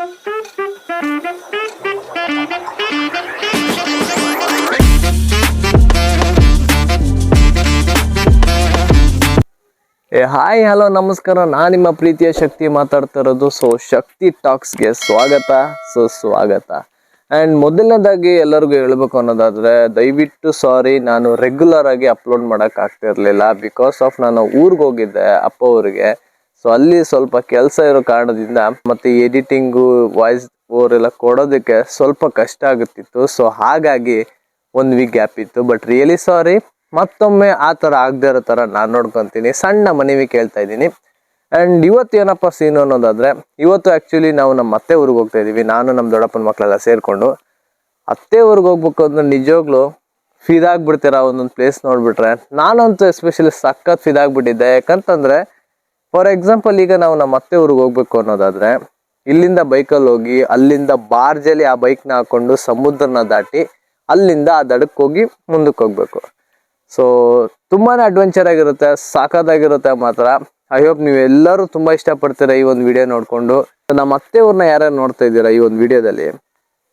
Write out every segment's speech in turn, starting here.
ಏ, hi, hello, ನಮಸ್ಕಾರ. ನಾನು ನಿಮ್ಮ ಪ್ರೀತಿಯ ಶಕ್ತಿ ಮಾತಾಡ್ತಾ ಇರೋದು ಸೊ ಶಕ್ತಿ ಟಾಕ್ಸ್ಗೆ ಸ್ವಾಗತ. ಸೊ ಸ್ವಾಗತ. ಆ್ಯಂಡ್ ಮೊದಲನೇದಾಗಿ ಎಲ್ಲರಿಗೂ ಹೇಳ್ಬೇಕು ಅನ್ನೋದಾದರೆ, ದಯವಿಟ್ಟು ಸಾರಿ ನಾನು ರೆಗ್ಯುಲರ್ ಆಗಿ ಅಪ್ಲೋಡ್ ಮಾಡೋಕ್ಕಾಗ್ತಿರಲಿಲ್ಲ ಬಿಕಾಸ್ ಆಫ್ ನಾನು ಊರಿಗೆ ಹೋಗಿದ್ದೆ, ಅಪ್ಪ ಊರಿಗೆ. ಸೊ ಅಲ್ಲಿ ಸ್ವಲ್ಪ ಕೆಲಸ ಇರೋ ಕಾರಣದಿಂದ ಮತ್ತೆ ಎಡಿಟಿಂಗು ವಾಯ್ಸ್ ಓವರ್ ಎಲ್ಲ ಕೊಡೋದಕ್ಕೆ ಸ್ವಲ್ಪ ಕಷ್ಟ ಆಗುತ್ತಿತ್ತು. ಸೊ ಹಾಗಾಗಿ ಒಂದು ವೀಕ್ ಗ್ಯಾಪ್ ಇತ್ತು. ಬಟ್ ರಿಯಲಿ ಸಾರಿ ಮತ್ತೊಮ್ಮೆ ಆ ಥರ ಆಗದೆ ಇರೋ ಥರ ನಾನು ನೋಡ್ಕೊತೀನಿ. ಸಣ್ಣ ಮನವಿ ಕೇಳ್ತಾ ಇದ್ದೀನಿ. ಆ್ಯಂಡ್ ಇವತ್ತು ಏನಪ್ಪ ಸೀನು ಅನ್ನೋದಾದರೆ, ಇವತ್ತು ಆ್ಯಕ್ಚುಲಿ ನಾವು ನಮ್ಮ ಅತ್ತೆ ಊರಿಗೆ ಹೋಗ್ತಾ ಇದ್ದೀವಿ. ನಾನು ನಮ್ಮ ದೊಡ್ಡಪ್ಪನ ಮಕ್ಕಳೆಲ್ಲ ಸೇರಿಕೊಂಡು. ಅತ್ತೆ ಊರಿಗೆ ಹೋಗ್ಬೇಕು ಅಂದ್ರೆ ನಿಜವಾಗ್ಲೂ ಫಿದಾಗ್ಬಿಡ್ತೀರ ಒಂದೊಂದು ಪ್ಲೇಸ್ ನೋಡಿಬಿಟ್ರೆ? ನಾನಂತೂ ಎಸ್ಪೆಷಲಿ ಸಖತ್ ಫಿದಾಗ್ಬಿಟ್ಟಿದ್ದೆ ಯಾಕಂತಂದ್ರೆ ಫಾರ್ ಎಕ್ಸಾಂಪಲ್ ಈಗ ನಾವು ನಮ್ಮ ಅತ್ತೆ ಊರಿಗೆ ಹೋಗ್ಬೇಕು ಅನ್ನೋದಾದ್ರೆ, ಇಲ್ಲಿಂದ ಬೈಕಲ್ಲಿ ಹೋಗಿ, ಅಲ್ಲಿಂದ ಬಾರ್ಜಲ್ಲಿ ಆ ಬೈಕ್ನ ಹಾಕೊಂಡು ಸಮುದ್ರನ ದಾಟಿ ಅಲ್ಲಿಂದ ಆ ದಡಕ್ಕೆ ಹೋಗಿ ಮುಂದಕ್ಕೆ ಹೋಗ್ಬೇಕು. ಸೊ ತುಂಬಾ ಅಡ್ವೆಂಚರ್ ಆಗಿರುತ್ತೆ, ಸಾಕಾದಾಗಿರುತ್ತೆ ಮಾತ್ರ. ಐ ಹೋಪ್ ನೀವೆಲ್ಲರೂ ತುಂಬಾ ಇಷ್ಟಪಡ್ತೀರಾ ಈ ಒಂದು ವಿಡಿಯೋ ನೋಡಿಕೊಂಡು. ನಮ್ಮ ಅತ್ತೆ ಊರನ್ನ ಯಾರ್ಯಾರು ನೋಡ್ತಾ ಇದ್ದೀರಾ ಈ ಒಂದು ವಿಡಿಯೋದಲ್ಲಿ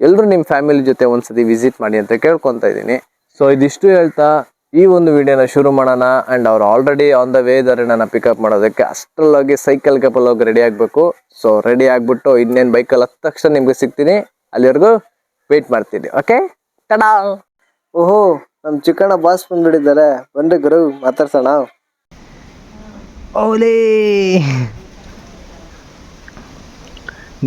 ಎಲ್ಲರೂ ನಿಮ್ಮ ಫ್ಯಾಮಿಲಿ ಜೊತೆ ಒಂದ್ಸತಿ ವಿಸಿಟ್ ಮಾಡಿ ಅಂತ ಕೇಳ್ಕೊತಾ ಇದ್ದೀನಿ. ಸೊ ಇದಿಷ್ಟು ಹೇಳ್ತಾ ಈ ಒಂದು ವಿಡಿಯೋನ ಶುರು ಮಾಡೋಣ ಆ್ಯಂಡ್ ಅವ್ರು ಆಲ್ರೆಡಿ ಆನ್ ದ ವೇ ಇದಾರೆ ನನ್ನ ಪಿಕಪ್ ಮಾಡೋದಕ್ಕೆ ಅಷ್ಟರಲ್ಲೋಗಿ ಸೈಕಲ್ ಕಪಲ್ ಹೋಗಿ ರೆಡಿ ಆಗಬೇಕು. ಸೊ ರೆಡಿ ಆಗಿಬಿಟ್ಟು ಇನ್ನೇನು ಬೈಕಲ್ಲಿ ಹತ್ತ ತಕ್ಷಣ ನಿಮ್ಗೆ ಸಿಗ್ತೀನಿ. ಅಲ್ಲಿವರೆಗೂ ವೇಟ್ ಮಾಡ್ತೀನಿ ಓಕೆ ಟಡಾ ಓಹೋ ನಮ್ಮ ಚಿಕ್ಕಣ್ಣ ಬಾಸ್ ಬಂದ್ಬಿಟ್ಟಿದ್ದಾರೆ. ಬನ್ರಿ ಗುರು ಮಾತಾಡ್ಸೋಣ. ಓಲೇ!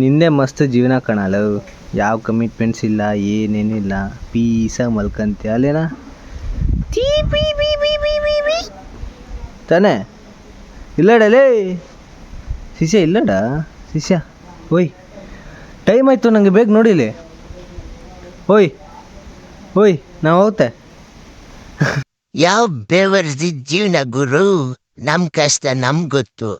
ನಿನ್ನೆ ಮಸ್ತ್ ಜೀವನ ಕಣಲು. ಯಾವ ಕಮಿಟ್ಮೆಂಟ್ಸ್ ಇಲ್ಲ ಏನೇನಿಲ್ಲ. ಪೀಸಾಗಿ ಮಲ್ಕಂತೀಯ ಅಲ್ಲೇನಾ. ತಾನೇ. ಇಲ್ಲಡಲೇ ಶಿಷ್ಯ ಇಲ್ಲಡ? ಶಿಷ್ಯ ಓಯ್. ಟೈಮ್ ಆಯಿತು ನನಗೆ ಬೇಗ ನೋಡಿಲಿ ಓಯ್ ಓಯ್ ನಾವು ಹೋಗ್ತೆ. ಯಾವ ಬೇವರ್ದಿ ಜೀವನ ಗುರು? ನಮ್ ಕಷ್ಟ ನಮ್ ಗೊತ್ತು.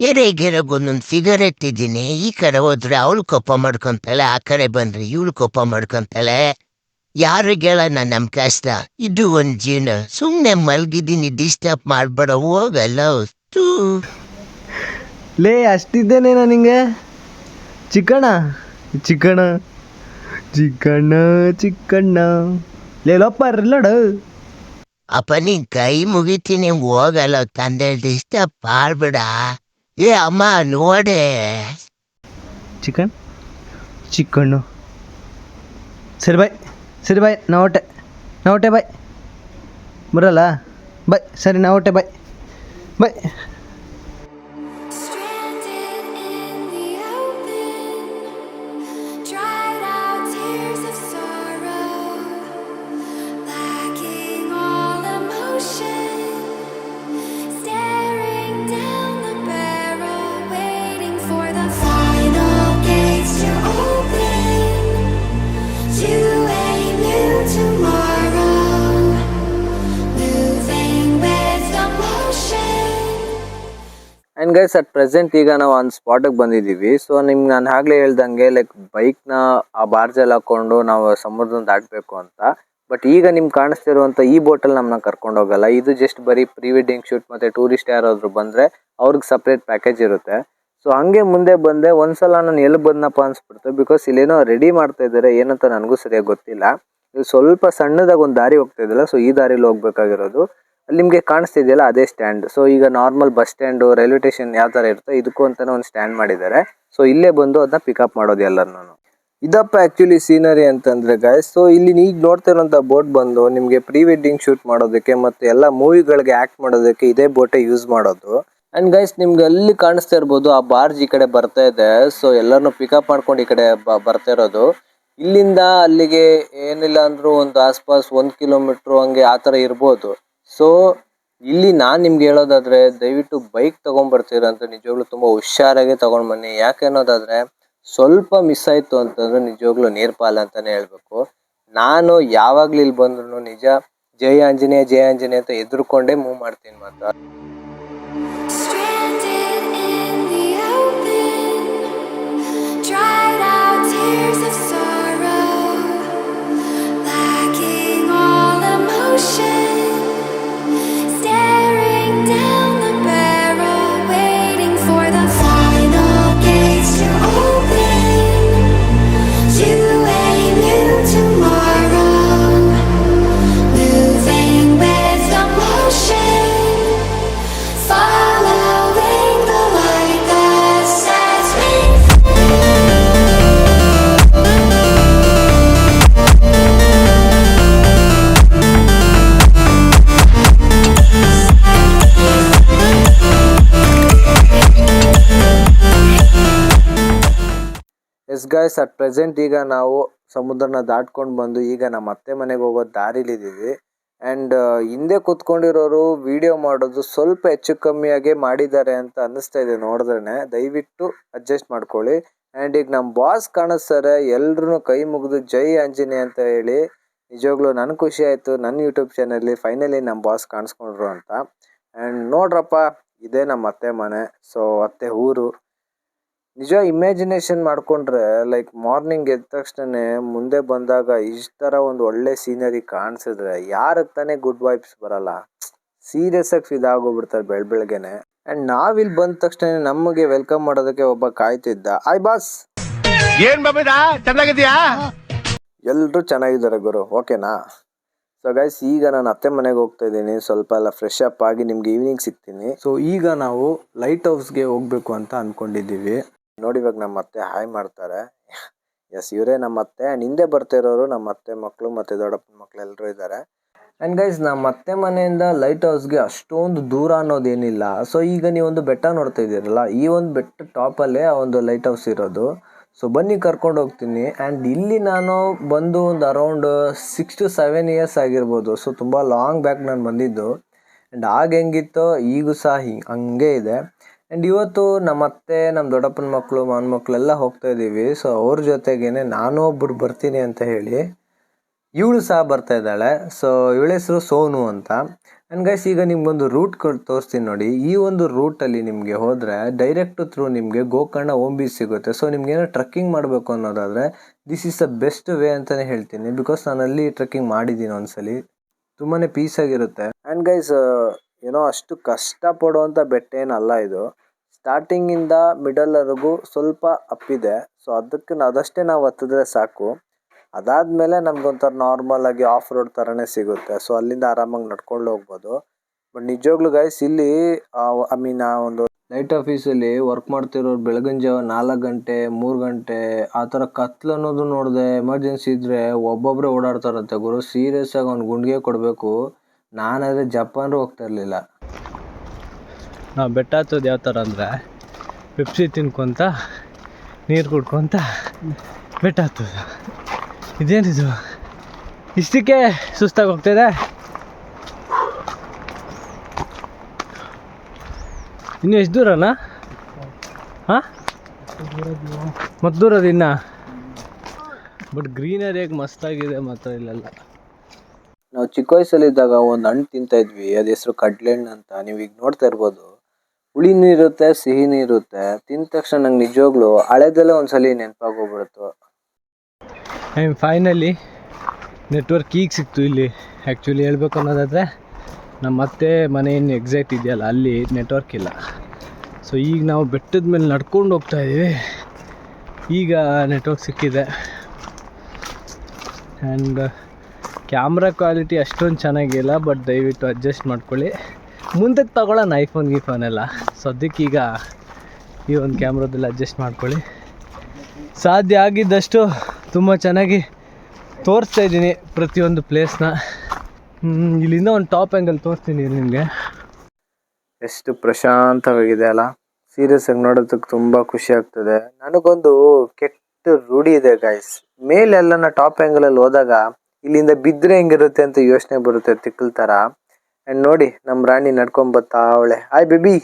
ಎರೆಗೆರೆಗೊಂದೊಂದು ಸಿಗರೆಟ್ ಇದ್ದೀನಿ ಈ ಕಡೆ ಹೋದ್ರೆ ಅವಳು ಕೋಪ ಮಾಡ್ಕೊಂತಾಳೆ ಆ ಕಡೆ ಬಂದ್ರೆ ಇವಳು ಕೋಪ ಮಾಡ್ಕೊಂತಾಳೆ. ಯಾರಿಗೆ ಹೇಳೋಣ ನಮ್ಮ ಕಷ್ಟ? ಇದು ಒಂದು ಜೀವನ. ಸುಮ್ಮನೆ ಮಲಗಿದ್ದೀನಿ ಡಿಸ್ಟರ್ಬ್ ಮಾಡ್ಬೇಡ ಹೋಗಲ್ಲ ತೂ ಲೇ ಅಷ್ಟಿದ್ದೇನೆ ನಿಂಗೆ? ಚಿಕ್ಕಣ್ಣ? ಚಿಕ್ಕಣ್ಣ? ಚಿಕ್ಕಣ್ಣ ಚಿಕ್ಕಣ್ಣ. ಲೇ ಲಪ್ಪ ಇರ್ಲಡ ಅಪ್ಪ ನೀ ಕೈ ಮುಗಿತೀನಿ ಹೋಗಲ್ಲ ತಂದೆ ಡಿಸ್ಟರ್ಬ್ ಮಾಡ್ಬೇಡ. ಏ ಅಮ್ಮ ನೋಡೆ. ಚಿಕನ್ ಚಿಕ್ಕಣ್ಣು? ಸರಿ ಬಾಯ್ ಸರಿ ಬಾಯ್ ನಾ ಹೊಟ್ಟೆ ನಾ ಹೊಟ್ಟೆ ಬಾಯ್ ಬರಲ್ಲ? ಬಾಯ್ ಸರಿ ನಾ ಹೊಟ್ಟೆ bye bye and guys at present ಈಗ ನಾವು ಒಂದು ಸ್ಪಾಟಿಗೆ ಬಂದಿದ್ದೀವಿ. ಸೊ ನಿಮ್ಗೆ ನಾನು ಆಗಲೇ ಹೇಳ್ದಂಗೆ ಲೈಕ್ ಬೈಕ್ನ ಆ ಬಾರ್ಜಲ್ಲಿ ಹಾಕೊಂಡು ನಾವು ಸಮುದ್ರನ ದಾಟಬೇಕು ಅಂತ. ಬಟ್ ಈಗ ನಿಮ್ಗೆ ಕಾಣಿಸ್ತಿರುವಂಥ ಈ ಬೋಟಲ್ಲಿ ನಮ್ಮನ್ನ ಕರ್ಕೊಂಡು ಹೋಗಲ್ಲ. ಇದು ಜಸ್ಟ್ ಬರೀ ಪ್ರೀ ವೆಡ್ಡಿಂಗ್ ಶೂಟ್ ಮತ್ತು ಟೂರಿಸ್ಟ್ ಯಾರಾದರೂ ಬಂದರೆ ಅವ್ರಿಗೆ ಸಪ್ರೇಟ್ ಪ್ಯಾಕೇಜ್ ಇರುತ್ತೆ. ಸೊ ಹಂಗೆ ಮುಂದೆ ಬಂದೆ. ಒಂದ್ಸಲ ನಾನು ಎಲ್ಲಿ ಬಂದನಪ್ಪ ಅನಿಸ್ಬಿಡ್ತು. ಬಿಕಾಸ್ ಇಲ್ಲೇನೋ ರೆಡಿ ಮಾಡ್ತಾ ಇದ್ದಾರೆ ಏನಂತ ನನಗೂ ಸರಿಯಾಗಿ ಗೊತ್ತಿಲ್ಲ. ಇದು ಸ್ವಲ್ಪ ಸಣ್ಣದಾಗಿ ಒಂದು ದಾರಿ ಹೋಗ್ತಾ ಇದ್ದಿಲ್ಲ. ಸೊ ಈ ದಾರಿಲಿ ಹೋಗ್ಬೇಕಾಗಿರೋದು. ನಿಮಗೆ ಕಾಣಿಸ್ತಿದೆಯಲ್ಲ ಅದೇ ಸ್ಟ್ಯಾಂಡ್ ಸೊ ಈಗ normal bus stand railway station ಯಾವ ಥರ ಇರುತ್ತೆ ಇದಕ್ಕೂ ಅಂತಾನೆ ಒಂದು ಸ್ಟ್ಯಾಂಡ್ ಮಾಡಿದ್ದಾರೆ. ಸೊ ಇಲ್ಲೇ ಬಂದು ಅದನ್ನ ಪಿಕಪ್ ಮಾಡೋದು ಎಲ್ಲರನ್ನೂ. ಇದಪ್ಪ ಆ್ಯಕ್ಚುಲಿ ಸೀನರಿ ಅಂತಂದ್ರೆ ಗಾಯ್ಸ್ ಸೊ ಇಲ್ಲಿ ಈಗ ನೋಡ್ತಾ ಇರೋಂಥ ಬೋಟ್ ಬಂದು ನಿಮಗೆ ಪ್ರೀ ವೆಡ್ಡಿಂಗ್ ಶೂಟ್ ಮಾಡೋದಕ್ಕೆ ಮತ್ತು ಎಲ್ಲ ಮೂವಿಗಳಿಗೆ ಆ್ಯಕ್ಟ್ ಮಾಡೋದಕ್ಕೆ ಇದೇ ಬೋಟೇ ಯೂಸ್ ಮಾಡೋದು. ಅಂಡ್ ಗೈಸ್ ನಿಮ್ಗೆ ಅಲ್ಲಿ ಕಾಣಿಸ್ತಾ ಇರ್ಬೋದು ಆ ಬಾರ್ಜ್ ಈ ಕಡೆ ಬರ್ತಾ ಇದೆ. ಸೊ ಎಲ್ಲರನ್ನು ಪಿಕಪ್ ಮಾಡ್ಕೊಂಡು ಈ ಕಡೆ ಬ- ಬರ್ತಾ ಇರೋದು. ಇಲ್ಲಿಂದ ಅಲ್ಲಿಗೆ ಏನಿಲ್ಲ ಅಂದ್ರೂ ಒಂದು ಆಸ್ಪಾಸ್ ಒಂದು ಕಿಲೋಮೀಟ್ರು ಹಂಗೆ ಆ ಥರ ಇರ್ಬೋದು. ಸೊ ಇಲ್ಲಿ ನಾನು ನಿಮ್ಗೆ ಹೇಳೋದಾದ್ರೆ ದಯವಿಟ್ಟು ಬೈಕ್ ತಗೊಂಡ್ಬರ್ತೀರ ಅಂತ ನಿಜವಾಗ್ಲೂ ತುಂಬ ಹುಷಾರಾಗಿ ತಗೊಂಡ್ ಬನ್ನಿ. ಯಾಕೆ ಅನ್ನೋದಾದರೆ ಸ್ವಲ್ಪ ಮಿಸ್ ಆಯ್ತು ಅಂತಂದ್ರೆ ನಿಜವಾಗ್ಲೂ ನೀರ್ಪಾಲ ಅಂತಾನೆ ಹೇಳ್ಬೇಕು. ನಾನು ಯಾವಾಗಲೂ ಇಲ್ಲಿ ಬಂದ್ರು ನಿಜ ಜಯ ಆಂಜನೇಯ ಜಯ ಆಂಜನೇಯ ಅಂತ ಎದುರ್ಕೊಂಡೇ ಮೂವ್ ಮಾಡ್ತೀನಿ ಮಾತ್ರ. Stranded ಗಾಯ್ಸ್ ಅಟ್ ಪ್ರೆಸೆಂಟ್ ಈಗ ನಾವು ಸಮುದ್ರನ ದಾಟ್ಕೊಂಡು ಬಂದು ಈಗ ನಮ್ಮ ಅತ್ತೆ ಮನೆಗೆ ಹೋಗೋ ದಾರಿಲಿದ್ದೀವಿ ಆ್ಯಂಡ್ ಹಿಂದೆ ಕೂತ್ಕೊಂಡಿರೋರು ವಿಡಿಯೋ ಮಾಡೋದು ಸ್ವಲ್ಪ ಹೆಚ್ಚು ಕಮ್ಮಿಯಾಗೆ ಮಾಡಿದ್ದಾರೆ ಅಂತ ಅನ್ನಿಸ್ತಾ ಇದೆ ನೋಡಿದ್ರೆ ದಯವಿಟ್ಟು ಅಡ್ಜಸ್ಟ್ ಮಾಡ್ಕೊಳ್ಳಿ. ಆ್ಯಂಡ್ ಈಗ ನಮ್ಮ ಬಾಸ್ ಕಾಣಿಸ್ತಾರೆ. ಎಲ್ಲರೂ ಕೈ ಮುಗಿದು ಜೈ ಆಂಜನೇಯ ಅಂತ ಹೇಳಿ. ನಿಜವಾಗ್ಲೂ ನನಗೆ ಖುಷಿ ಆಯಿತು. ನನ್ನ ಯೂಟ್ಯೂಬ್ ಚಾನಲ್ಲಿ ಫೈನಲಿ ನಮ್ಮ ಬಾಸ್ ಕಾಣಿಸ್ಕೊಂಡ್ರು ಅಂತ. ಆ್ಯಂಡ್ ನೋಡ್ರಪ್ಪ, ಇದೇ ನಮ್ಮ ಅತ್ತೆ ಮನೆ. ಸೊ ಅತ್ತೆ ಊರು. ನಿಜ ಇಮ್ಯಾಜಿನೇಷನ್ ಮಾಡ್ಕೊಂಡ್ರೆ ಲೈಕ್ ಮಾರ್ನಿಂಗ್ ಎದ್ದ ತಕ್ಷಣನೇ ಮುಂದೆ ಬಂದಾಗ ಇಷ್ಟ ಥರ ಒಂದು ಒಳ್ಳೆ ಸೀನರಿ ಕಾಣಿಸಿದ್ರೆ ಯಾರಿಗೆ ತಾನೇ ಗುಡ್ ವೈಬ್ಸ್ ಬರಲ್ಲ. ಸೀರಿಯಸ್ ಆಗಿ ಫಿದಾಗೋಗ್ಬಿಡ್ತಾರೆ ಬೆಳ್ ಬೆಳಗ್ಗೆನೆ. ಅಂಡ್ ನಾವಿಲ್ಲಿ ಬಂದ ತಕ್ಷಣ ನಮಗೆ ವೆಲ್ಕಮ್ ಮಾಡೋದಕ್ಕೆ ಒಬ್ಬ ಕಾಯ್ತಿದ್ದ. ಆಯ್ ಬಾಸ್ ಏನ್ ಬಾಬಿದಾ? ಚೆನ್ನಾಗಿದ್ಯಾ ಎಲ್ಲರೂ ಚೆನ್ನಾಗಿದ್ದಾರೆ ಗುರು. ಓಕೆನಾ ಸೊ ಗೈಸ್ ಈಗ ನಾನು ಅತ್ತೆ ಮನೆಗೆ ಹೋಗ್ತಾ ಇದ್ದೀನಿ. ಸ್ವಲ್ಪ ಎಲ್ಲ ಫ್ರೆಶ್ ಅಪ್ ಆಗಿ ನಿಮ್ಗೆ ಈವ್ನಿಂಗ್ ಸಿಗ್ತೀನಿ. ಸೊ ಈಗ ನಾವು ಲೈಟ್ ಹೌಸ್ಗೆ ಹೋಗ್ಬೇಕು ಅಂತ ಅನ್ಕೊಂಡಿದ್ದೀವಿ. ನೋಡಿ ಇವಾಗ ನಮ್ಮ ಅತ್ತೆ ಹಾಯ್ ಮಾಡ್ತಾರೆ. ಎಸ್ ಇವರೇ ನಮ್ಮ ಅತ್ತೆ. ಆ್ಯಂಡ್ ಹಿಂದೆ ಬರ್ತಾ ಇರೋರು ನಮ್ಮ ಅತ್ತೆ ಮಕ್ಕಳು ಮತ್ತು ದೊಡ್ಡಪ್ಪನ ಮಕ್ಕಳು ಎಲ್ಲರೂ ಇದ್ದಾರೆ ಆ್ಯಂಡ್ ಗೈಸ್ ನಮ್ಮ ಅತ್ತೆ ಮನೆಯಿಂದ ಲೈಟ್ ಹೌಸ್ಗೆ ಅಷ್ಟೊಂದು ದೂರ ಅನ್ನೋದೇನಿಲ್ಲ. ಸೊ ಈಗ ನೀವೊಂದು ಬೆಟ್ಟ ನೋಡ್ತಾ ಇದ್ದೀರಲ್ಲ, ಈ ಒಂದು ಬೆಟ್ಟ ಟಾಪಲ್ಲೇ ಆ ಒಂದು ಲೈಟ್ ಹೌಸ್ ಇರೋದು. ಸೊ ಬನ್ನಿ ಕರ್ಕೊಂಡು ಹೋಗ್ತೀನಿ. ಆ್ಯಂಡ್ ಇಲ್ಲಿ ನಾನು ಬಂದು ಒಂದು around six to seven years ಆಗಿರ್ಬೋದು. ಸೊ ತುಂಬ ಲಾಂಗ್ ಬ್ಯಾಕ್ ನಾನು ಬಂದಿದ್ದು. ಆ್ಯಂಡ್ ಆಗ ಹೆಂಗಿತ್ತೋ ಈಗೂ ಸಹ ಹಿಂಗೆ ಹಂಗೆ ಇದೆ. ಆ್ಯಂಡ್ ಇವತ್ತು ನಮ್ಮ ಅತ್ತೆ ನಮ್ಮ ದೊಡ್ಡಪ್ಪನ ಮಕ್ಕಳು ಮಾವನ ಮಕ್ಕಳೆಲ್ಲ ಹೋಗ್ತಾ ಇದ್ದೀವಿ ಸೊ ಅವ್ರ ಜೊತೆಗೇನೆ ನಾನು ಒಬ್ಬರು ಬರ್ತೀನಿ ಅಂತ ಹೇಳಿ ಇವಳು ಸಹ ಬರ್ತಾ ಇದ್ದಾಳೆ. ಸೊ ಇವಳ ಹೆಸರು ಸೋನು ಅಂತ. ಆ್ಯಂಡ್ ಗೈಸ್ ಈಗ ನಿಮ್ಗೊಂದು ರೂಟ್ ತೋರಿಸ್ತೀನಿ ನೋಡಿ. ಈ ಒಂದು ರೂಟಲ್ಲಿ ನಿಮಗೆ ಹೋದರೆ ಡೈರೆಕ್ಟ್ ಥ್ರೂ ನಿಮಗೆ ಗೋಕರ್ಣ ಓಮ್ ಬೀಚ್ ಸಿಗುತ್ತೆ. ಸೊ ನಿಮ್ಗೆ ಏನೋ ಟ್ರಕ್ಕಿಂಗ್ ಮಾಡಬೇಕು ಅನ್ನೋದಾದರೆ this is the best way ಅಂತಲೇ ಹೇಳ್ತೀನಿ. ಬಿಕಾಸ್ ನಾನು ಅಲ್ಲಿ ಟ್ರಕ್ಕಿಂಗ್ ಮಾಡಿದ್ದೀನಿ ಒಂದ್ಸಲಿ. ತುಂಬಾ ಪೀಸ್ ಆಗಿರುತ್ತೆ. ಆ್ಯಂಡ್ ಗೈಸ್ ಏನೋ ಅಷ್ಟು ಕಷ್ಟಪಡುವಂಥ ಬೆಟ್ಟ ಏನಲ್ಲ ಇದು. ಸ್ಟಾರ್ಟಿಂಗಿಂದ ಮಿಡಲ್ವರೆಗೂ ಸ್ವಲ್ಪ ಅಪ್ಪಿದೆ ಸೊ ಅದಕ್ಕೆ ನಾವು ಅದಷ್ಟೇ ನಾವು ಹತ್ತಿದ್ರೆ ಸಾಕು. ಅದಾದಮೇಲೆ ನಮ್ಗೊಂಥರ ನಾರ್ಮಲ್ ಆಗಿ ಆಫ್ ರೋಡ್ ಥರನೇ ಸಿಗುತ್ತೆ. ಸೊ ಅಲ್ಲಿಂದ ಆರಾಮಾಗಿ ನಡ್ಕೊಂಡು ಹೋಗ್ಬೋದು. ಬಟ್ ನಿಜವಾಗ್ಲೂ ಗೈಸ್ ಇಲ್ಲಿ ಐ ಮೀನ್ ಆ, ಒಂದು ಲೈಟ್ ಆಫೀಸಲ್ಲಿ ವರ್ಕ್ ಮಾಡ್ತಿರೋರು ಬೆಳಗಿನ ಜಾವ ನಾಲ್ಕು ಗಂಟೆ, ಮೂರು ಗಂಟೆ, ಆ ಥರ ಕತ್ಲು ಅನ್ನೋದು ನೋಡಿದೆ ಎಮರ್ಜೆನ್ಸಿ ಇದ್ದರೆ ಒಬ್ಬೊಬ್ಬರೇ ಓಡಾಡ್ತಾರಂತೆ ಗುರು. ಸೀರಿಯಸ್ ಆಗಿ ಅವ್ನು ಗುಂಡಿಗೆ ಕೊಡಬೇಕು. ನಾನಾದರೆ ಜಪಾನ್ರು ಹೋಗ್ತಾ ಇರಲಿಲ್ಲ. ನಾವು ಬೆಟ್ಟ ಹತ್ತೋದು ಯಾವ ಥರ ಅಂದರೆ ಪೆಪ್ಸಿ ತಿನ್ಕೊತ ನೀರು ಕುಡ್ಕೊತ ಬೆಟ್ಟ ಹತ್ತೋದು. ಇದೇನಿದು? ಇಷ್ಟಕ್ಕೆ ಸುಸ್ತಾಗಿ ಹೋಗ್ತಿದೆ ಇನ್ನು ಎಷ್ಟು ದೂರನಾ ಹಾಂ? ಮತ್ತು ದೂರದ ಇನ್ನ? ಬಟ್ ಗ್ರೀನರಿಯಾಗಿ ಮಸ್ತಾಗಿದೆ ಮಾತ್ರ ಇಲ್ಲೆಲ್ಲ. ನಾವು ಚಿಕ್ಕ ವಯಸ್ಸಲ್ಲಿದ್ದಾಗ ಒಂದು ಹಣ್ಣು ತಿಂತಾ ಇದ್ವಿ. ಅದು ಹೆಸರು ಕಡ್ಲೆಹಣ್ಣು ಅಂತ. ನೀವು ಈಗ ನೋಡ್ತಾ ಇರ್ಬೋದು. ಹುಳಿನೂ ಇರುತ್ತೆ ಸಿಹಿ ಇರುತ್ತೆ ತಿಂದ ತಕ್ಷಣ ನಂಗೆ ನಿಜವಾಗ್ಲೂ ಹಳೆದೆಲ್ಲ ಒಂದ್ಸಲಿ ನೆನಪಾಗೋಗ್ಬಿಡುತ್ತು. ಆ್ಯಂಡ್ ಫೈನಲಿ ನೆಟ್ವರ್ಕ್ ಈಗ ಸಿಕ್ತು ಇಲ್ಲಿ. ಆ್ಯಕ್ಚುಲಿ ಹೇಳ್ಬೇಕು ಅನ್ನೋದಾದರೆ ನಮ್ಮ ಅತ್ತೆ ಮನೆ ಏನು ಎಕ್ಸಾಕ್ಟ್ ಇದೆಯಲ್ಲ, ಅಲ್ಲಿ ನೆಟ್ವರ್ಕ್ ಇಲ್ಲ. ಸೊ ಈಗ ನಾವು ಬೆಟ್ಟದ ಮೇಲೆ ನಡ್ಕೊಂಡು ಹೋಗ್ತಾ ಇದ್ದೀವಿ. ಈಗ ನೆಟ್ವರ್ಕ್ ಸಿಕ್ಕಿದೆ. ಆ್ಯಂಡ್ ಕ್ಯಾಮ್ರಾ ಕ್ವಾಲಿಟಿ ಅಷ್ಟೊಂದು ಚೆನ್ನಾಗಿಲ್ಲ ಬಟ್ ದಯವಿಟ್ಟು ಅಡ್ಜಸ್ಟ್ ಮಾಡ್ಕೊಳ್ಳಿ. ಮುಂದಕ್ಕೆ ತಗೊಳ್ಳೋಣ ಐಫೋನ್ ಗೀಫೋನ್ ಎಲ್ಲ. ಸದ್ಯಕ್ಕೀಗ ಈ ಒಂದು ಕ್ಯಾಮ್ರಾದಲ್ಲಿ ಅಡ್ಜಸ್ಟ್ ಮಾಡ್ಕೊಳ್ಳಿ. ಸಾಧ್ಯ ಆಗಿದ್ದಷ್ಟು ತುಂಬ ಚೆನ್ನಾಗಿ ತೋರಿಸ್ತಾ ಇದ್ದೀನಿ ಪ್ರತಿಯೊಂದು ಪ್ಲೇಸ್ನ ಇಲ್ಲಿಂದ ಒಂದು ಟಾಪ್ ಆ್ಯಂಗಲ್ ತೋರಿಸ್ತೀನಿ ನಿಮಗೆ. ಎಷ್ಟು ಪ್ರಶಾಂತವಾಗಿದೆ ಅಲ್ಲ. ಸೀರಿಯಸ್ ಆಗಿ ನೋಡೋದಕ್ಕೆ ತುಂಬ ಖುಷಿ ಆಗ್ತದೆ. ನನಗೊಂದು ಕೆಟ್ಟ ರೂಢಿ ಇದೆ ಗಾಯ್ಸ್ ಮೇಲೆಲ್ಲ ಟಾಪ್ ಆ್ಯಂಗಲಲ್ಲಿ ಹೋದಾಗ ಇಲ್ಲಿಂದ ಬಿದ್ದರೆ ಹೆಂಗಿರುತ್ತೆ ಅಂತ ಯೋಚನೆ ಬರುತ್ತೆ ತಿಕ್ಕಲ್ ತರ. ಅಂಡ್ ನೋಡಿ ನಮ್ಮ ರಾಣಿ ನಡ್ಕೊಂಡ್ ಬತ್ತಾ ಅವಳೆ. ಹಾಯ್ ಬೇಬಿ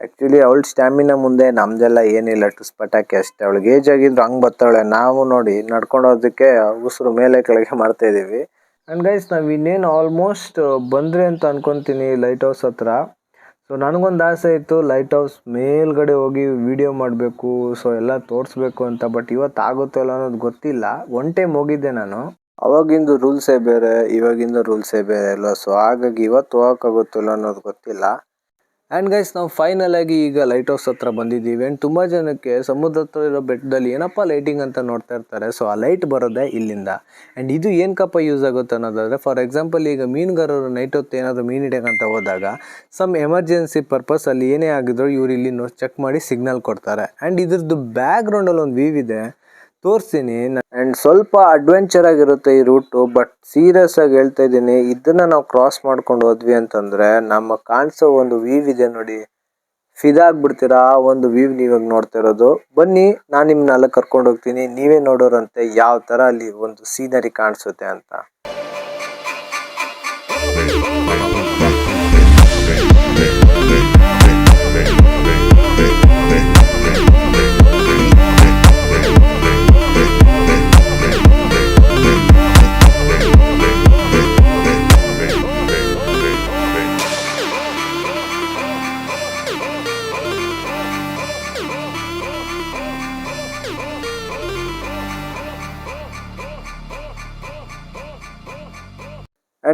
ಆ್ಯಕ್ಚುಲಿ ಅವಳ ಸ್ಟ್ಯಾಮಿನಾ ಮುಂದೆ ನಮ್ದೆಲ್ಲ ಏನಿಲ್ಲ, ಟುಸ್ ಪಟಾಕಿ ಅಷ್ಟೇ. ಅವಳಿಗೆ ಏಜ್ ಆಗಿದ್ರು ಹಂಗೆ ಬರ್ತಾಳೆ. ನಾವು ನೋಡಿ, ನಡ್ಕೊಂಡೋದಕ್ಕೆ ಉಸಿರು ಮೇಲೆ ಕೆಳಗೆ ಮಾಡ್ತಾ ಇದ್ದೀವಿ ಅಂಡ್ ಗೈಸ್ ನಾವು ಇನ್ನೇನು ಆಲ್ಮೋಸ್ಟ್ ಬಂದ್ರೆ ಅಂತ ಅನ್ಕೊತೀನಿ ಲೈಟ್ ಹೌಸ್ ಹತ್ರ. ಸೊ ನನಗೊಂದು ಆಸೆ ಇತ್ತು ಲೈಟ್ ಹೌಸ್ ಮೇಲ್ಗಡೆ ಹೋಗಿ ವಿಡಿಯೋ ಮಾಡಬೇಕು ಸೊ ಎಲ್ಲ ತೋರಿಸ್ಬೇಕು ಅಂತ ಬಟ್ ಇವತ್ತು ಆಗುತ್ತೋ ಅನ್ನೋದು ಗೊತ್ತಿಲ್ಲ. ಒನ್ ಟೈಮ್ ಹೋಗಿದ್ದೆ ನಾನು. ಅವಾಗಿಂದು ರೂಲ್ಸೇ ಬೇರೆ, ಇವಾಗಿಂದ ರೂಲ್ಸೇ ಬೇರೆ ಅಲ್ವಾ? ಸೊ ಹಾಗಾಗಿ ಇವತ್ತು ಹೋಗೋಕ್ಕಾಗುತ್ತಿಲ್ಲ ಅನ್ನೋದು ಗೊತ್ತಿಲ್ಲ. ಆ್ಯಂಡ್ ಗೈಸ್ ನಾವು ಫೈನಲ್ ಆಗಿ ಈಗ ಲೈಟ್ ಹೌಸ್ ಹತ್ರ ಬಂದಿದ್ದೀವಿ. ಆ್ಯಂಡ್ ತುಂಬ ಜನಕ್ಕೆ ಸಮುದ್ರ ಹತ್ರ ಇರೋ ಬೆಟ್ಟದಲ್ಲಿ ಏನಪ್ಪ ಲೈಟಿಂಗ್ ಅಂತ ನೋಡ್ತಾ ಇರ್ತಾರೆ. ಸೊ ಆ ಲೈಟ್ ಬರೋದೇ ಇಲ್ಲಿಂದ. ಆ್ಯಂಡ್ ಇದು ಏನಕ್ಕಪ್ಪ ಯೂಸ್ ಆಗುತ್ತೆ ಅನ್ನೋದಾದರೆ ಫಾರ್ ಎಕ್ಸಾಂಪಲ್ ಈಗ ಮೀನುಗಾರರು ನೈಟ್ ಹೊತ್ತು ಏನಾದರೂ ಮೀನು ಹಿಡಿಯೋಕ್ಕಂತ ಹೋದಾಗ ಸಮ್ ಎಮರ್ಜೆನ್ಸಿ ಪರ್ಪಸ್ ಅಲ್ಲಿ ಏನೇ ಆಗಿದ್ರು ಇವ್ರು ಇಲ್ಲಿ ಚೆಕ್ ಮಾಡಿ ಸಿಗ್ನಲ್ ಕೊಡ್ತಾರೆ. ಆ್ಯಂಡ್ ಇದ್ರದ್ದು ಬ್ಯಾಕ್ ಗ್ರೌಂಡಲ್ಲಿ ಒಂದು ವೀವ್ ಇದೆ. ತೋರಿಸ್ತೀನಿ ಆ್ಯಂಡ್ ಸ್ವಲ್ಪ ಅಡ್ವೆಂಚರ್ ಆಗಿರುತ್ತೆ ಈ ರೂಟು ಬಟ್ ಸೀರಿಯಸ್ ಆಗಿ ಹೇಳ್ತಾ ಇದ್ದೀನಿ. ಇದನ್ನ ನಾವು ಕ್ರಾಸ್ ಮಾಡ್ಕೊಂಡು ಹೋದ್ವಿ ಅಂತಂದ್ರೆ, ನಮ್ಮ ಕಾಣಿಸೋ ಒಂದು ವೀವ್ ಇದೆ ನೋಡಿ. ಫಿದಾ ಆಗ್ಬಿಡ್ತೀರಾ? ಆ ಒಂದು ವೀವ್ ನೀವಾಗ ನೋಡ್ತಾ ಇರೋದು. ಬನ್ನಿ, ನಾನು ನಿಮ್ಮನ್ನ ಅಲ್ಲ ಕರ್ಕೊಂಡು ಹೋಗ್ತೀನಿ. ನೀವೇ ನೋಡೋರಂತೆ ಯಾವ ಥರ ಅಲ್ಲಿ ಒಂದು ಸೀನರಿ ಕಾಣಿಸುತ್ತೆ ಅಂತ.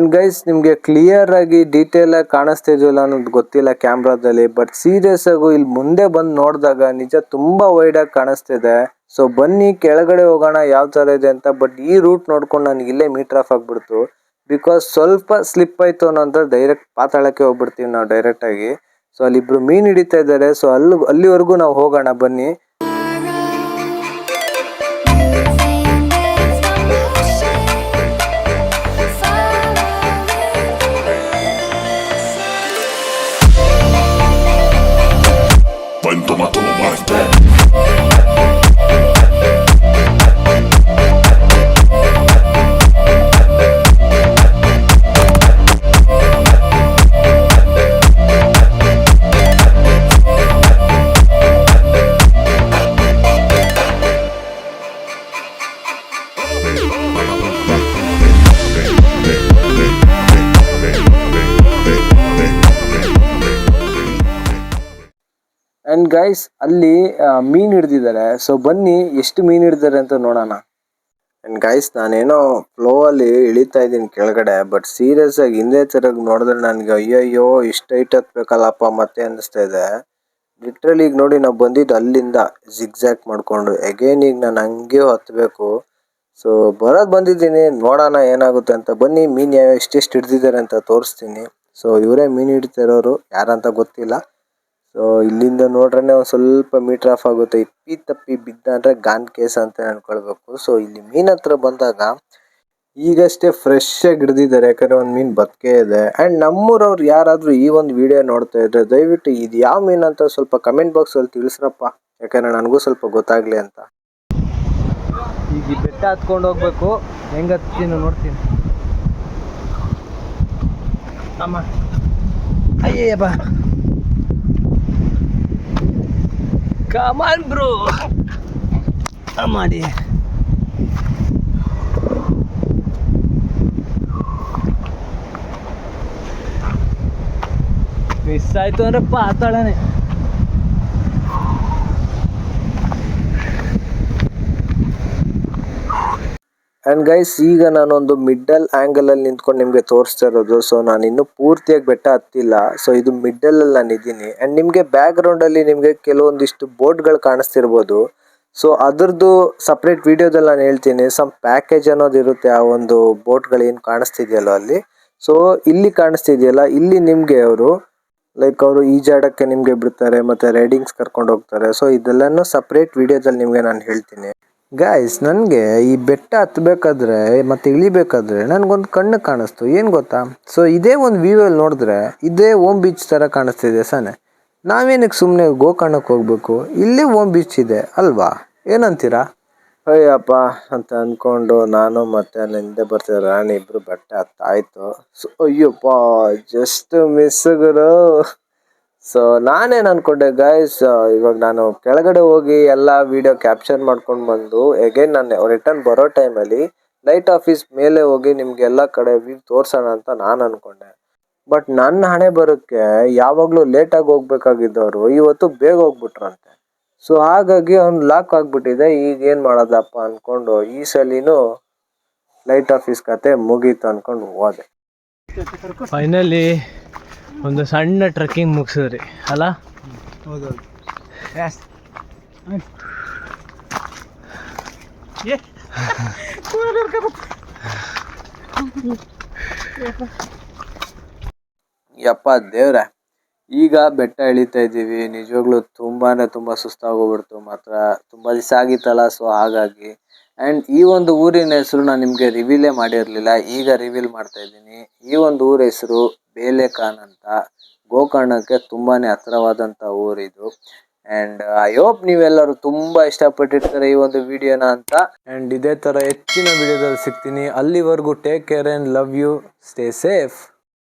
ಅಂಡ್ ಗೈಸ್ ನಿಮಗೆ ಕ್ಲಿಯರ್ ಆಗಿ ಡೀಟೇಲ್ ಆಗಿ ಕಾಣಿಸ್ತಿದ್ವಿಲ್ಲ ಅನ್ನೋದು ಗೊತ್ತಿಲ್ಲ ಕ್ಯಾಮ್ರಾದಲ್ಲಿ ಬಟ್ ಸೀರಿಯಸ್ ಆಗು ಇಲ್ಲಿ ಮುಂದೆ ಬಂದು ನೋಡಿದಾಗ ನಿಜ ತುಂಬಾ ವೈಡ್ ಆಗಿ ಕಾಣಿಸ್ತಿದೆ. ಸೊ ಬನ್ನಿ, ಕೆಳಗಡೆ ಹೋಗೋಣ ಯಾವ ಥರ ಇದೆ ಅಂತ ಬಟ್ ಈ ರೂಟ್ ನೋಡ್ಕೊಂಡು ನನಗೆ ಇಲ್ಲೇ ಮೀಟರ್ ಆಫ್ ಆಗ್ಬಿಡ್ತು. ಬಿಕಾಸ್ ಸ್ವಲ್ಪ ಸ್ಲಿಪ್ ಆಯಿತು ಅನ್ನೋ ಡೈರೆಕ್ಟ್ ಪಾತಾಳಕ್ಕೆ ಹೋಗ್ಬಿಡ್ತೀವಿ ನಾವು ಡೈರೆಕ್ಟ್ ಆಗಿ. ಸೊ ಅಲ್ಲಿ ಇಬ್ರು ಮೀನ್ ಹಿಡಿತಾ ಇದ್ದಾರೆ. ಸೊ ಅಲ್ಲಿ ಅಲ್ಲಿವರೆಗೂ ನಾವು ಹೋಗೋಣ, ಬನ್ನಿ. ಗೈಸ್ ಅಲ್ಲಿ ಮೀನ್ ಹಿಡ್ದಿದ್ದಾರೆ. ಸೊ ಬನ್ನಿ, ಎಷ್ಟು ಮೀನ್ ಹಿಡ್ದಿದ್ದಾರೆ ಅಂತ ನೋಡೋಣ. ಗೈಸ್ ನಾನೇನೋ ಫ್ಲೋ ಅಲ್ಲಿ ಇಳಿತಾ ಇದ್ದೀನಿ ಕೆಳಗಡೆ ಬಟ್ ಸೀರಿಯಸ್ ಆಗಿ ಹಿಂದೆ ತಿರುಗಿ ನೋಡಿದ್ರೆ ನನಗೆ ಅಯ್ಯಯ್ಯೋ, ಇಷ್ಟು ಹೈಟ್ ಹತ್ಬೇಕಲ್ಲಪ್ಪ ಮತ್ತೆ ಅನ್ನಿಸ್ತಾ ಇದೆ. ಲಿಟ್ರಲಿ ಈಗ ನೋಡಿ, ನಾವು ಬಂದಿದ್ದು ಅಲ್ಲಿಂದ ಜಿಗ್ಸಾಕ್ ಮಾಡ್ಕೊಂಡು. ಅಗೇನ್ ಈಗ ನಾನು ಹಂಗೆ ಹತ್ತಬೇಕು ಸೊ ಬರೋದು ಬಂದಿದ್ದೀನಿ, ನೋಡೋಣ ಏನಾಗುತ್ತೆ ಅಂತ. ಬನ್ನಿ, ಮೀನ್ ಯಾವ ಎಷ್ಟೆಷ್ಟು ಹಿಡ್ದಿದ್ದಾರೆ ಅಂತ ತೋರಿಸ್ತೀನಿ. ಸೊ ಇವರೇ ಮೀನ್ ಹಿಡ್ತಿರೋರು ಯಾರಂತ ಗೊತ್ತಿಲ್ಲ. ಸೊ ಇಲ್ಲಿಂದ ನೋಡ್ರೆ ಒಂದು ಸ್ವಲ್ಪ ಮೀಟರ್ ಆಫ್ ಆಗುತ್ತೆ. ಇಪ್ಪಿ ತಪ್ಪಿ ಬಿದ್ದ ಅಂದರೆ ಗಾನ್ ಕೇಸ್ ಅಂತ ಅನ್ಕೊಳ್ಬೇಕು. ಸೊ ಇಲ್ಲಿ ಮೀನ್ ಹತ್ರ ಬಂದಾಗ ಈಗಷ್ಟೇ ಫ್ರೆಶ್ ಆಗಿ ಹಿಡ್ದಿದ್ದಾರೆ. ಯಾಕಂದ್ರೆ ಒಂದು ಮೀನ್ ಬದುಕೇ ಇದೆ. ಅಂಡ್ ನಮ್ಮೂರವ್ರು ಯಾರಾದರೂ ಈ ಒಂದು ವಿಡಿಯೋ ನೋಡ್ತಾ ಇದ್ರೆ ದಯವಿಟ್ಟು ಇದು ಯಾವ ಮೀನ್ ಅಂತ ಸ್ವಲ್ಪ ಕಮೆಂಟ್ ಬಾಕ್ಸ್ ಅಲ್ಲಿ ತಿಳಿಸ್ರಪ್ಪ. ಯಾಕಂದ್ರೆ ನನಗೂ ಸ್ವಲ್ಪ ಗೊತ್ತಾಗ್ಲಿ ಅಂತ. ಈಗ ಈ ಬೆಟ್ಟ ಹತ್ಕೊಂಡು ಹೋಗ್ಬೇಕು. ಹೆಂಗೆ ಹತ್ತೀನಿ ನೋಡ್ತೀನಿ. ಅಮ್ಮ ಕಮಾನ್ ಬ್ರೋ ಮಾಡಿ ಮಿಸ್ ಆಯ್ತು ಅಂದ್ರೆ ಪಾತಾಳನೆ ಅಂಡ್ ಗೈಸ್ ಈಗ ನಾನೊಂದು ಮಿಡ್ಡಲ್ ಆ್ಯಂಗಲಲ್ಲಿ ನಿಂತ್ಕೊಂಡು ನಿಮಗೆ ತೋರಿಸ್ತಾ ಇರೋದು. ಸೊ ನಾನು ಇನ್ನೂ ಪೂರ್ತಿಯಾಗಿ ಬೆಟ್ಟ ಹತ್ತಿಲ್ಲ. ಸೊ ಇದು ಮಿಡ್ಡಲ್ ಅಲ್ಲಿ ನಾನು ಇದ್ದೀನಿ. ಆ್ಯಂಡ್ ನಿಮಗೆ ಬ್ಯಾಕ್ ಗ್ರೌಂಡ್ ಅಲ್ಲಿ ನಿಮ್ಗೆ ಕೆಲವೊಂದಿಷ್ಟು ಬೋಟ್ಗಳು ಕಾಣಿಸ್ತಿರ್ಬೋದು. ಸೊ ಅದರದ್ದು ಸಪ್ರೇಟ್ ವಿಡಿಯೋದಲ್ಲಿ ನಾನು ಹೇಳ್ತೀನಿ. ಸಮ್ ಪ್ಯಾಕೇಜ್ ಅನ್ನೋದು ಇರುತ್ತೆ. ಆ ಒಂದು ಬೋಟ್ಗಳು ಏನು ಕಾಣಿಸ್ತಿದೆಯಲ್ಲ ಅಲ್ಲಿ. ಸೊ ಇಲ್ಲಿ ಕಾಣಿಸ್ತಿದೆಯಲ್ಲ, ಇಲ್ಲಿ ನಿಮಗೆ ಅವರು ಲೈಕ್ ಅವರು ಈಜಾಡೋಕ್ಕೆ ನಿಮಗೆ ಬಿಡ್ತಾರೆ, ಮತ್ತು ರೈಡಿಂಗ್ಸ್ ಕರ್ಕೊಂಡು ಹೋಗ್ತಾರೆ. ಸೊ ಇದೆಲ್ಲನೂ ಸಪ್ರೇಟ್ ವಿಡಿಯೋದಲ್ಲಿ ನಿಮಗೆ ನಾನು ಹೇಳ್ತೀನಿ. ಗಾಯ್ಸ್ ನನಗೆ ಈ ಬೆಟ್ಟ ಹತ್ತಬೇಕಾದ್ರೆ ಮತ್ತೆ ಇಳಿಬೇಕಾದ್ರೆ ನನಗೊಂದು ಕಣ್ಣು ಕಾಣಿಸ್ತು. ಏನು ಗೊತ್ತಾ? ಸೊ ಇದೇ ಒಂದು ವ್ಯೂ ಅಲ್ಲಿ ನೋಡಿದ್ರೆ ಇದೇ ಓಮ್ ಬೀಚ್ ಥರ ಕಾಣಿಸ್ತಿದೆ ಸಾನೆ. ನಾವೇನಕ್ಕೆ ಸುಮ್ಮನೆ ಗೋಕರ್ಣಕ್ಕೆ ಹೋಗ್ಬೇಕು? ಇಲ್ಲೇ ಓಮ್ ಬೀಚ್ ಇದೆ, ಅಲ್ವಾ? ಏನಂತೀರಾ? ಅಯ್ಯಪ್ಪ, ಅಂತ ಅಂದ್ಕೊಂಡು ನಾನು ಮತ್ತೆ ಅಲ್ಲಿ ಹಿಂದೆ ಬರ್ತಿದ್ದೆ ರಾಣಿ ಇಬ್ಬರು ಬೆಟ್ಟ ಹತ್ತಾಯ್ತು. So Ayyappa just miss so ನಾನೇನು ಅನ್ಕೊಂಡೆ ಗೈಸ್ ಇವಾಗ ನಾನು ಕೆಳಗಡೆ ಹೋಗಿ ಎಲ್ಲ ವಿಡಿಯೋ ಕ್ಯಾಪ್ಚರ್ ಮಾಡ್ಕೊಂಡು ಬಂದು ಎಗೇನ್ ನಾನು ರಿಟರ್ನ್ ಬರೋ ಟೈಮಲ್ಲಿ ಲೈಟ್ ಆಫೀಸ್ ಮೇಲೆ ಹೋಗಿ ನಿಮ್ಗೆ ಎಲ್ಲ ಕಡೆ ವ್ಯೂ ತೋರ್ಸೋಣ ಅಂತ ನಾನು ಅನ್ಕೊಂಡೆ. ಬಟ್ ನನ್ನ ಹಣೆ ಬರೋಕ್ಕೆ ಯಾವಾಗಲೂ ಲೇಟಾಗಿ ಹೋಗ್ಬೇಕಾಗಿದ್ದವರು ಇವತ್ತು ಬೇಗ ಹೋಗ್ಬಿಟ್ರಂತೆ. ಸೊ ಹಾಗಾಗಿ ಅವ್ನು ಲಾಕ್ ಆಗಿಬಿಟ್ಟಿದೆ, ಈಗ ಏನು ಮಾಡೋದಪ್ಪ ಅನ್ಕೊಂಡು ಈ ಸಲಿನೂ ಲೈಟ್ ಆಫೀಸ್ ಕತೆ ಮುಗೀತು ಅಂದ್ಕೊಂಡು ಹೋದೆ. ಫೈನಲಿ ಒಂದು ಸಣ್ಣ ಟ್ರೆಕ್ಕಿಂಗ್ ಮುಗಿಸಿದ್ರಿ, ಅಲ್ಲ? ಯಪ್ಪ ದೇವ್ರೆ, ಈಗ ಬೆಟ್ಟ ಇಳಿತಾ ಇದ್ದೀವಿ. ನಿಜವಾಗ್ಲೂ ತುಂಬಾನೇ ತುಂಬಾ ಸುಸ್ತಾಗೋಗ್ಬಿಡ್ತು. ಮಾತ್ರ ತುಂಬಾ ದಿವಸ ಆಗಿತ್ತಲ್ಲ ಸೊ ಹಾಗಾಗಿ ಆ್ಯಂಡ್ ಈ ಒಂದು ಊರಿನ ಹೆಸರು ನಾನು ನಿಮಗೆ ರಿವೀಲೇ ಮಾಡಿರಲಿಲ್ಲ, ಈಗ ರಿವೀಲ್ ಮಾಡ್ತಾ ಇದ್ದೀನಿ. ಈ ಒಂದು ಊರ ಹೆಸರು ಬೇಲೆಖಾನ್ ಅಂತ. ಗೋಕರ್ಣಕ್ಕೆ ತುಂಬಾ ಹತ್ತಿರವಾದಂಥ ಊರಿದು ಆ್ಯಂಡ್ ಐ ಹೋಪ್ ನೀವೆಲ್ಲರೂ ತುಂಬ ಇಷ್ಟಪಟ್ಟಿರ್ತಾರೆ ಈ ಒಂದು ವಿಡಿಯೋನ ಅಂತ. ಆ್ಯಂಡ್ ಇದೇ ಥರ ಹೆಚ್ಚಿನ ವಿಡಿಯೋದಲ್ಲಿ ಸಿಗ್ತೀನಿ. ಅಲ್ಲಿವರೆಗೂ take care and love you stay safe